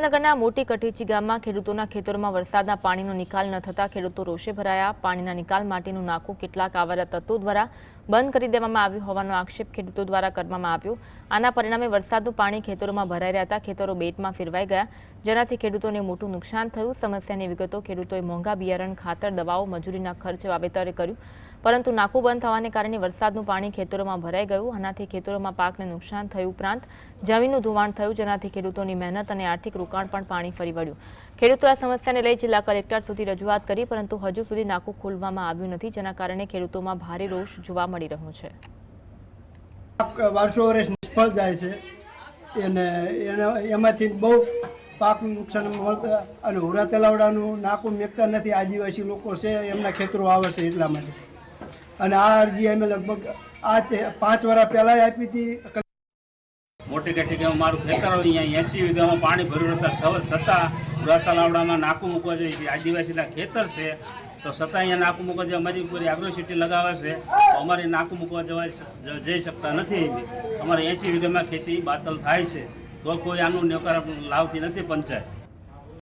નગરના મોટી કઠીચી ગામમાં ખેડૂતોના ખેતરોમાં વરસાદના પાણીનો નિકાલ ન થતા ખેડૂતો રોષે ભરાયા. પાણીના નિકાલ માટેનું નાકું કેટલાક આવારા તત્વો દ્વારા બંધ કરી દેવામાં આવ્યું હોવાનો આક્ષેપ ખેડૂતો દ્વારા કરવામાં આવ્યો. આના પરિણામે વરસાદનું પાણી ખેતરોમાં ભરાઈ રહ્યા ખેતરો બેટમાં ફેરવાઈ ગયા, જેનાથી ખેડૂતોને મોટું નુકસાન થયું. સમસ્યાની વિગતો ખેડૂતોએ મોંઘા બિયારણ, ખાતર, દવાઓ, મજૂરીના ખર્ચ, વાવેતરે કર્યું. પરંતુ નાકું બંધ થવાને કારણે વરસાદનું પાણી ખેતરોમાં ભરાઈ ગયું. આનાથી ખેતરોમાં પાકને નુકસાન થયું ઉપરાંત જમીનનું ધોવાણ થયું, જેનાથી ખેડૂતોની મહેનત અને આર્થિક રોકાણ પણ પાણી ફરી વળ્યું. ખેડૂતો આ સમસ્યાને લઈ જિલ્લા કલેક્ટર સુધી રજૂઆત કરી, પરંતુ હજુ સુધી નાકું ખોલવામાં આવ્યું નથી, જેના કારણે ખેડૂતોમાં ભારે રોષ જોવા મળી રહ્યો છે. પાક વર્ષ નિષ્ફળ જાય છે. એને, એના, એમાંથી બહુ પાકનું નુકસાન મળતા અને હુરા તલાવડાનું નાકું મેકતા નથી આદિવાસી લોકો છે, એમના ખેતરો આવે છે એટલા માટે. અને આ અરજી અમે લગભગ આ પાંચ વર્ષ પહેલાં આપી હતી. મોટી કાઠી ગામ મારું ખેતર હોય અહીંયા એસી વીઘામાં પાણી ભર્યું હતા છતાં પુરા તલાવડામાં નાકું મૂકવા જોઈએ. છે આદિવાસીના ખેતર છે, તો છતાં અહીંયા નાકું મૂકવા જે અમારી ઉપર એગ્રોસિટી લગાવે છે, તો અમારે નાકું મૂકવા જવા જઈ શકતા નથી અમારે એસી વીઘામાં ખેતી બાતલ થાય છે. તો કોઈ આનું નકારાત્મક લાવતી નથી પંચાયત.